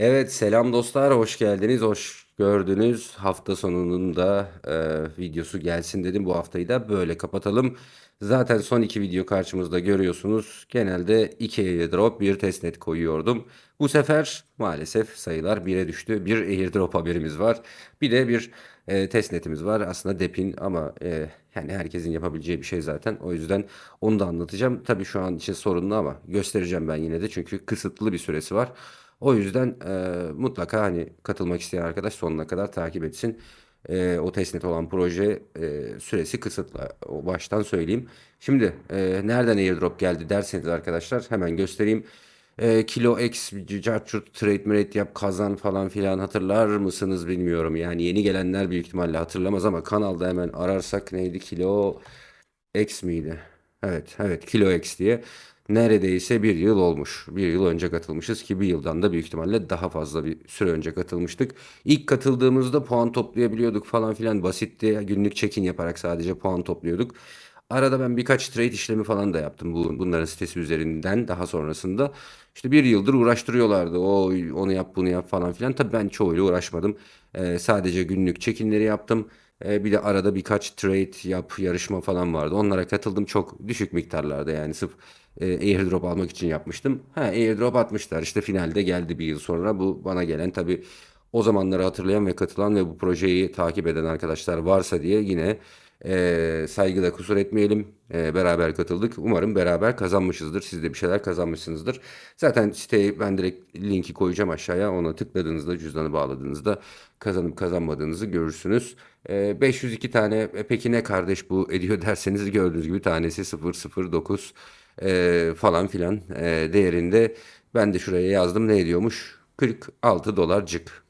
Evet, selam dostlar, hoş geldiniz, hoş gördünüz. Hafta sonunun da e, videosu gelsin dedim. Bu haftayı da böyle kapatalım. Zaten son iki video karşımızda görüyorsunuz. Genelde iki airdrop, bir testnet koyuyordum. Bu sefer maalesef sayılar 1'e düştü. Bir airdrop haberimiz var. Bir de bir e, testnetimiz var. Aslında depin ama e, yani herkesin yapabileceği bir şey zaten. O yüzden onu da anlatacağım. Tabii şu an için sorunlu ama göstereceğim ben yine de. Çünkü kısıtlı bir süresi var. O yüzden e, mutlaka hani katılmak isteyen arkadaş sonuna kadar takip etsin. E, o testnet olan proje e, süresi kısıtlı. O baştan söyleyeyim. Şimdi e, nereden airdrop geldi derseniz arkadaşlar hemen göstereyim. E, Kilo X, Carchurt, Trade Mrate yap, kazan falan filan hatırlar mısınız bilmiyorum. Yani yeni gelenler büyük ihtimalle hatırlamaz ama kanalda hemen ararsak neydi? Kilo X miydi? Evet, evet Kilo X diye neredeyse bir yıl olmuş. Bir yıl önce katılmışız ki bir yıldan da büyük ihtimalle daha fazla bir süre önce katılmıştık. İlk katıldığımızda puan toplayabiliyorduk falan filan basitti. Günlük check-in yaparak sadece puan topluyorduk. Arada ben birkaç trade işlemi falan da yaptım bu, bunların sitesi üzerinden daha sonrasında. İşte bir yıldır uğraştırıyorlardı. O onu yap bunu yap falan filan. Tabii ben çoğuyla uğraşmadım. Ee, sadece günlük check-inleri yaptım. Ee, bir de arada birkaç trade yap yarışma falan vardı. Onlara katıldım çok düşük miktarlarda yani sırf e, airdrop almak için yapmıştım. Ha airdrop atmışlar işte finalde geldi bir yıl sonra. Bu bana gelen tabii o zamanları hatırlayan ve katılan ve bu projeyi takip eden arkadaşlar varsa diye yine e, saygıda kusur etmeyelim. E, beraber katıldık. Umarım beraber kazanmışızdır. Siz de bir şeyler kazanmışsınızdır. Zaten siteyi ben direkt linki koyacağım aşağıya. Ona tıkladığınızda cüzdanı bağladığınızda kazanıp kazanmadığınızı görürsünüz. E, 502 tane e, peki ne kardeş bu ediyor derseniz gördüğünüz gibi tanesi 009 e, falan filan e, değerinde. Ben de şuraya yazdım ne ediyormuş? 46 dolarcık.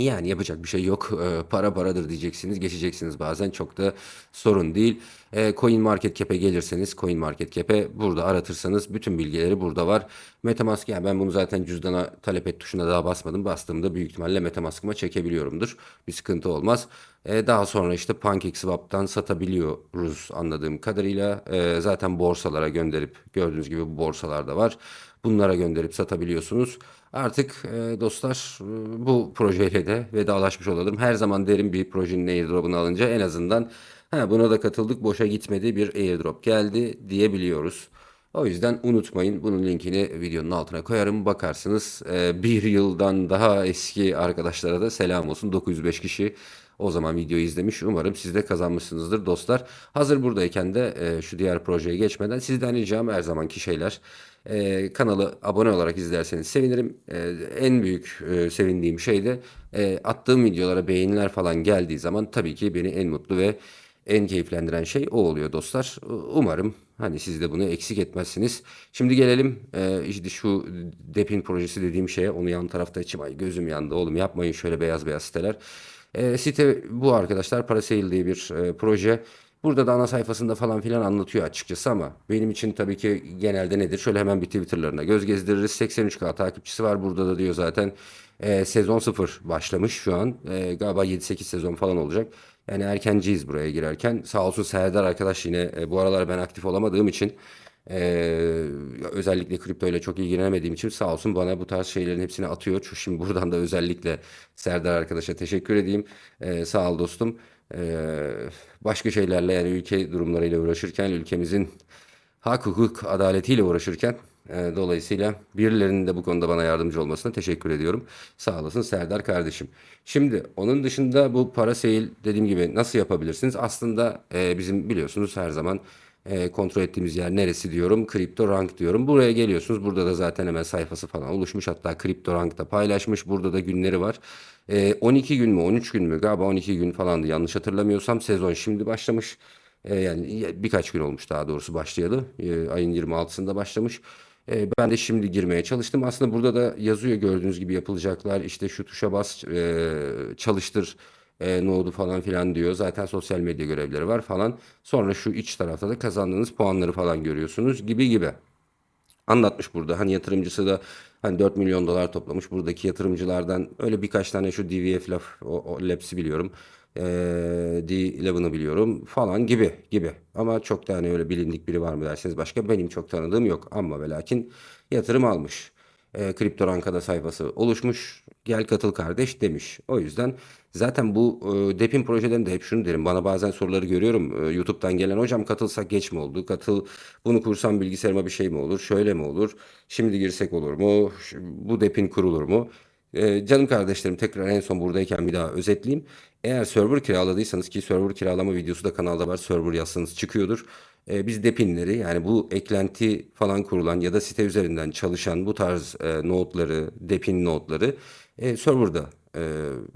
Yani yapacak bir şey yok. Ee, para paradır diyeceksiniz. Geçeceksiniz bazen. Çok da sorun değil. Ee, Coin Market Cap'e gelirseniz Coin Market Cap'e burada aratırsanız bütün bilgileri burada var. Metamask yani ben bunu zaten cüzdana talep et tuşuna daha basmadım. Bastığımda büyük ihtimalle Metamask'ıma çekebiliyorumdur. Bir sıkıntı olmaz. Ee, daha sonra işte PancakeSwap'tan satabiliyoruz anladığım kadarıyla. Ee, zaten borsalara gönderip gördüğünüz gibi bu borsalarda var. Bunlara gönderip satabiliyorsunuz. Artık e, dostlar e, bu projeyle de vedalaşmış olalım. Her zaman derim bir projenin airdrop'unu alınca en azından ha, buna da katıldık boşa gitmedi bir airdrop geldi diyebiliyoruz. O yüzden unutmayın bunun linkini videonun altına koyarım bakarsınız. E, bir yıldan daha eski arkadaşlara da selam olsun 905 kişi o zaman videoyu izlemiş. Umarım siz de kazanmışsınızdır dostlar. Hazır buradayken de e, şu diğer projeye geçmeden sizden ricam her zamanki şeyler. E, kanalı abone olarak izlerseniz sevinirim. E, en büyük e, sevindiğim şey de e, attığım videolara beğeniler falan geldiği zaman tabii ki beni en mutlu ve en keyiflendiren şey o oluyor dostlar. Umarım hani siz de bunu eksik etmezsiniz. Şimdi gelelim e, işte şu Depin projesi dediğim şeye. Onu yan tarafta açayım. Ay gözüm yandı oğlum yapmayın şöyle beyaz beyaz siteler. E, site bu arkadaşlar Parasail diye bir e, proje. Burada da ana sayfasında falan filan anlatıyor açıkçası ama benim için tabii ki genelde nedir? Şöyle hemen bir Twitter'larına göz gezdiririz. 83k takipçisi var burada da diyor zaten. E, sezon 0 başlamış şu an. E, galiba 7-8 sezon falan olacak. Yani erkenciyiz buraya girerken. Sağ olsun Serdar arkadaş yine e, bu aralar ben aktif olamadığım için e, özellikle kripto ile çok ilgilenemediğim için sağ olsun bana bu tarz şeylerin hepsini atıyor. Şimdi buradan da özellikle Serdar arkadaşa teşekkür edeyim. E, sağ ol dostum. Ee, başka şeylerle yani ülke durumlarıyla uğraşırken ülkemizin hak hukuk adaletiyle uğraşırken e, dolayısıyla birilerinin de bu konuda bana yardımcı olmasına teşekkür ediyorum. Sağ olasın Serdar kardeşim. Şimdi onun dışında bu para seyil dediğim gibi nasıl yapabilirsiniz? Aslında e, bizim biliyorsunuz her zaman e, kontrol ettiğimiz yer neresi diyorum. Kripto Rank diyorum. Buraya geliyorsunuz. Burada da zaten hemen sayfası falan oluşmuş. Hatta Kripto Rank'ta paylaşmış. Burada da günleri var. E, 12 gün mü 13 gün mü galiba 12 gün falandı yanlış hatırlamıyorsam. Sezon şimdi başlamış. E, yani birkaç gün olmuş daha doğrusu başlayalı. E, ayın 26'sında başlamış. E, ben de şimdi girmeye çalıştım. Aslında burada da yazıyor gördüğünüz gibi yapılacaklar. İşte şu tuşa bas, e, çalıştır e, node'u falan filan diyor. Zaten sosyal medya görevleri var falan. Sonra şu iç tarafta da kazandığınız puanları falan görüyorsunuz gibi gibi. Anlatmış burada. Hani yatırımcısı da hani 4 milyon dolar toplamış. Buradaki yatırımcılardan öyle birkaç tane şu DVF laf, o, o Labs'i biliyorum. Ee, D11'ı biliyorum falan gibi gibi. Ama çok tane öyle bilindik biri var mı derseniz başka benim çok tanıdığım yok. Ama ve lakin yatırım almış. E, Kripto Ranka'da sayfası oluşmuş. Gel katıl kardeş demiş. O yüzden zaten bu e, Depin projelerinde hep şunu derim. Bana bazen soruları görüyorum. E, YouTube'dan gelen hocam katılsak geç mi oldu? Katıl bunu kursam bilgisayarıma bir şey mi olur? Şöyle mi olur? Şimdi girsek olur mu? Bu Depin kurulur mu? E, canım kardeşlerim tekrar en son buradayken bir daha özetleyeyim. Eğer server kiraladıysanız ki server kiralama videosu da kanalda var. Server yazsanız çıkıyordur. E, biz depinleri yani bu eklenti falan kurulan ya da site üzerinden çalışan bu tarz e, notları, depin notları e, serverda e,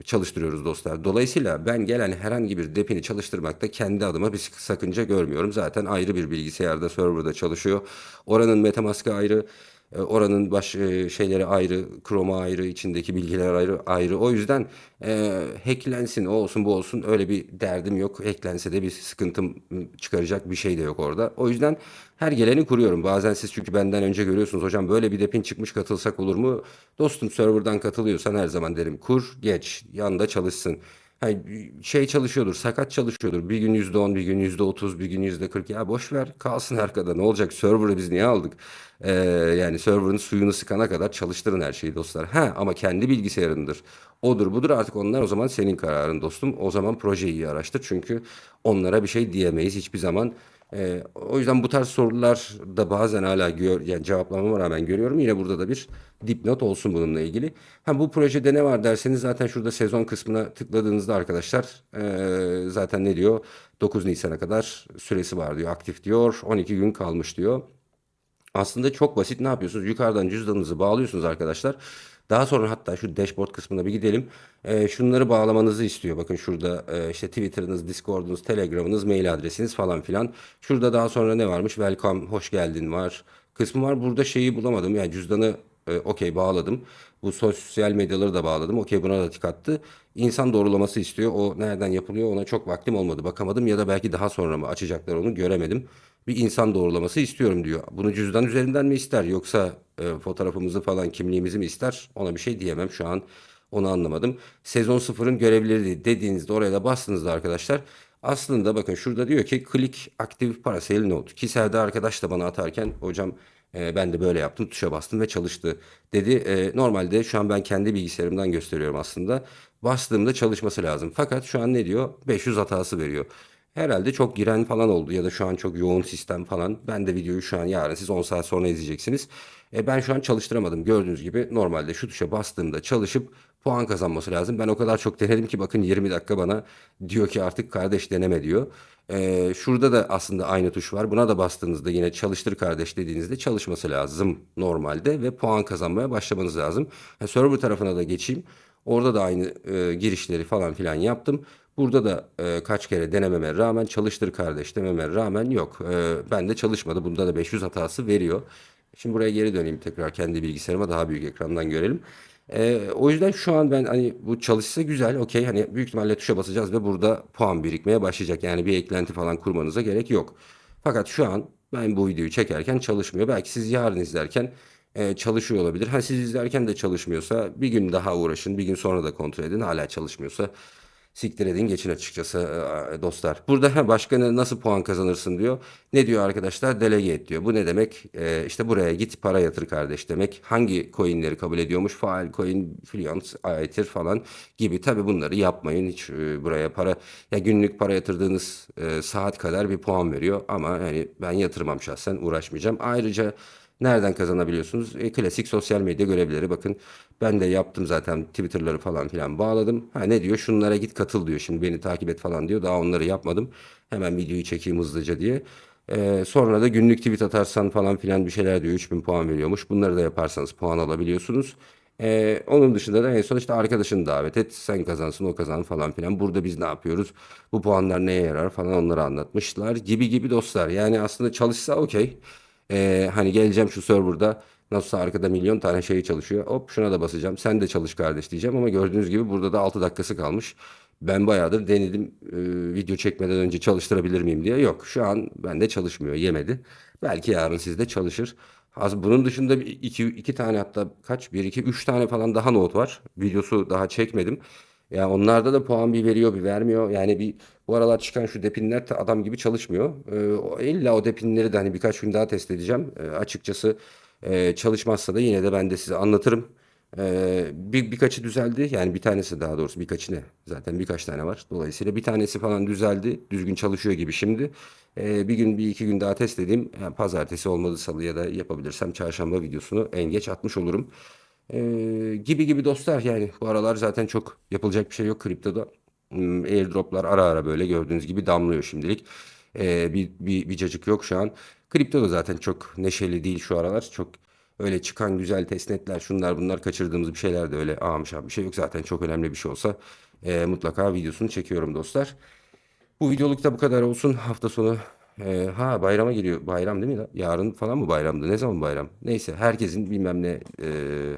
çalıştırıyoruz dostlar. Dolayısıyla ben gelen herhangi bir depini çalıştırmakta kendi adıma bir sakınca görmüyorum. Zaten ayrı bir bilgisayarda serverda çalışıyor. Oranın MetaMask'ı ayrı. E, Oranın baş e, şeyleri ayrı, Chrome'a ayrı, içindeki bilgiler ayrı ayrı. O yüzden e, hacklensin, o olsun bu olsun öyle bir derdim yok. Hacklense de bir sıkıntım çıkaracak bir şey de yok orada. O yüzden her geleni kuruyorum. Bazen siz çünkü benden önce görüyorsunuz hocam böyle bir depin çıkmış katılsak olur mu? Dostum serverdan katılıyorsan her zaman derim kur, geç, yanında çalışsın. Hani şey çalışıyordur, sakat çalışıyordur. Bir gün yüzde on, bir gün yüzde otuz, bir gün yüzde kırk. Ya boş ver, kalsın arkada. Ne olacak? Server'ı biz niye aldık? Ee, yani server'ın suyunu sıkana kadar çalıştırın her şeyi dostlar. Ha ama kendi bilgisayarındır. Odur budur artık onlar o zaman senin kararın dostum. O zaman projeyi iyi araştır. Çünkü onlara bir şey diyemeyiz hiçbir zaman. Ee, o yüzden bu tarz sorular da bazen hala gör, yani cevaplamama rağmen görüyorum. Yine burada da bir dipnot olsun bununla ilgili. Ha bu projede ne var derseniz zaten şurada sezon kısmına tıkladığınızda arkadaşlar ee, zaten ne diyor? 9 Nisan'a kadar süresi var diyor. Aktif diyor. 12 gün kalmış diyor. Aslında çok basit. Ne yapıyorsunuz? Yukarıdan cüzdanınızı bağlıyorsunuz arkadaşlar. Daha sonra hatta şu dashboard kısmına bir gidelim. Ee, şunları bağlamanızı istiyor. Bakın şurada e, işte Twitter'ınız, Discord'unuz, Telegram'ınız, mail adresiniz falan filan. Şurada daha sonra ne varmış? Welcome, hoş geldin var. Kısmı var. Burada şeyi bulamadım. Yani cüzdanı e, okey bağladım. Bu sosyal medyaları da bağladım. Okey buna da tik attı. İnsan doğrulaması istiyor. O nereden yapılıyor ona çok vaktim olmadı. Bakamadım ya da belki daha sonra mı açacaklar onu göremedim. Bir insan doğrulaması istiyorum diyor. Bunu cüzdan üzerinden mi ister yoksa e, fotoğrafımızı falan kimliğimizi mi ister? Ona bir şey diyemem şu an. Onu anlamadım. Sezon sıfırın görevlileri dediğinizde oraya da bastığınızda arkadaşlar aslında bakın şurada diyor ki click active parasel note. Ki Serdar arkadaş da bana atarken hocam e, ben de böyle yaptım tuşa bastım ve çalıştı dedi. E, normalde şu an ben kendi bilgisayarımdan gösteriyorum aslında. Bastığımda çalışması lazım. Fakat şu an ne diyor? 500 hatası veriyor. Herhalde çok giren falan oldu ya da şu an çok yoğun sistem falan. Ben de videoyu şu an yarın siz 10 saat sonra izleyeceksiniz. E, ben şu an çalıştıramadım. Gördüğünüz gibi normalde şu tuşa bastığımda çalışıp puan kazanması lazım. Ben o kadar çok denedim ki bakın 20 dakika bana diyor ki artık kardeş deneme diyor. E, şurada da aslında aynı tuş var. Buna da bastığınızda yine çalıştır kardeş dediğinizde çalışması lazım normalde ve puan kazanmaya başlamanız lazım. Ha, server tarafına da geçeyim. Orada da aynı e, girişleri falan filan yaptım. Burada da e, kaç kere denememe rağmen çalıştır kardeş dememe rağmen yok. E, ben de çalışmadı. Bunda da 500 hatası veriyor. Şimdi buraya geri döneyim tekrar kendi bilgisayarıma daha büyük ekrandan görelim. E, o yüzden şu an ben hani bu çalışsa güzel okey hani büyük ihtimalle tuşa basacağız ve burada puan birikmeye başlayacak. Yani bir eklenti falan kurmanıza gerek yok. Fakat şu an ben bu videoyu çekerken çalışmıyor. Belki siz yarın izlerken e, çalışıyor olabilir. Ha siz izlerken de çalışmıyorsa bir gün daha uğraşın. Bir gün sonra da kontrol edin. Hala çalışmıyorsa siktir edin geçin açıkçası e, dostlar. Burada başka nasıl puan kazanırsın diyor. Ne diyor arkadaşlar? Delege et diyor. Bu ne demek? E, işte buraya git para yatır kardeş demek. Hangi coinleri kabul ediyormuş? Faal coin, Fluent, Aether falan gibi. Tabi bunları yapmayın. Hiç e, buraya para ya günlük para yatırdığınız e, saat kadar bir puan veriyor. Ama yani ben yatırmam şahsen uğraşmayacağım. Ayrıca Nereden kazanabiliyorsunuz? E, klasik sosyal medya görevleri. Bakın ben de yaptım zaten Twitter'ları falan filan bağladım. Ha ne diyor? Şunlara git katıl diyor. Şimdi beni takip et falan diyor. Daha onları yapmadım. Hemen videoyu çekeyim hızlıca diye. E, sonra da günlük tweet atarsan falan filan bir şeyler diyor. 3000 puan veriyormuş. Bunları da yaparsanız puan alabiliyorsunuz. E, onun dışında da en son işte arkadaşını davet et. Sen kazansın o kazan falan filan. Burada biz ne yapıyoruz? Bu puanlar neye yarar falan onları anlatmışlar. Gibi gibi dostlar. Yani aslında çalışsa okey. Ee, hani geleceğim şu serverda nasılsa arkada milyon tane şey çalışıyor. Hop şuna da basacağım. Sen de çalış kardeş diyeceğim ama gördüğünüz gibi burada da 6 dakikası kalmış. Ben bayağıdır denedim e, video çekmeden önce çalıştırabilir miyim diye. Yok şu an bende çalışmıyor yemedi. Belki yarın sizde çalışır. Az bunun dışında iki, iki tane hatta kaç bir iki üç tane falan daha not var. Videosu daha çekmedim. Ya onlarda da puan bir veriyor bir vermiyor. Yani bir bu aralar çıkan şu depinler de adam gibi çalışmıyor. O- illa o depinleri de hani birkaç gün daha test edeceğim. Ee, açıkçası Eee, çalışmazsa da yine de ben de size anlatırım. Eee, bir birkaçı düzeldi. Yani bir tanesi daha doğrusu birkaçı ne? Zaten birkaç tane var. Dolayısıyla bir tanesi falan düzeldi. Düzgün çalışıyor gibi şimdi. Eee, bir gün bir iki gün daha test edeyim. Yani pazartesi olmadı salı ya da yapabilirsem çarşamba videosunu en geç atmış olurum. Gibi gibi dostlar yani bu aralar zaten çok yapılacak bir şey yok kriptoda. Hmm, Airdroplar ara ara böyle gördüğünüz gibi damlıyor şimdilik. Eee, bir, bir, bir cacık yok şu an. Kripto da zaten çok neşeli değil şu aralar. Çok öyle çıkan güzel testnetler şunlar bunlar kaçırdığımız bir şeyler de öyle ağmış bir şey yok. Zaten çok önemli bir şey olsa eee, mutlaka videosunu çekiyorum dostlar. Bu videoluk da bu kadar olsun. Hafta sonu eee, ha bayrama geliyor. Bayram değil mi? la? Yarın falan mı bayramdı? Ne zaman bayram? Neyse herkesin bilmem ne eee,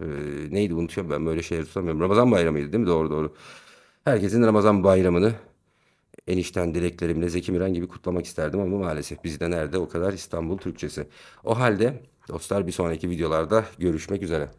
eee, neydi unutuyorum ben böyle şeyleri tutamıyorum. Ramazan bayramıydı değil mi? Doğru doğru. Herkesin Ramazan bayramını enişten dileklerimle Zeki Müren gibi kutlamak isterdim ama maalesef bizde nerede o kadar İstanbul Türkçesi. O halde dostlar bir sonraki videolarda görüşmek üzere.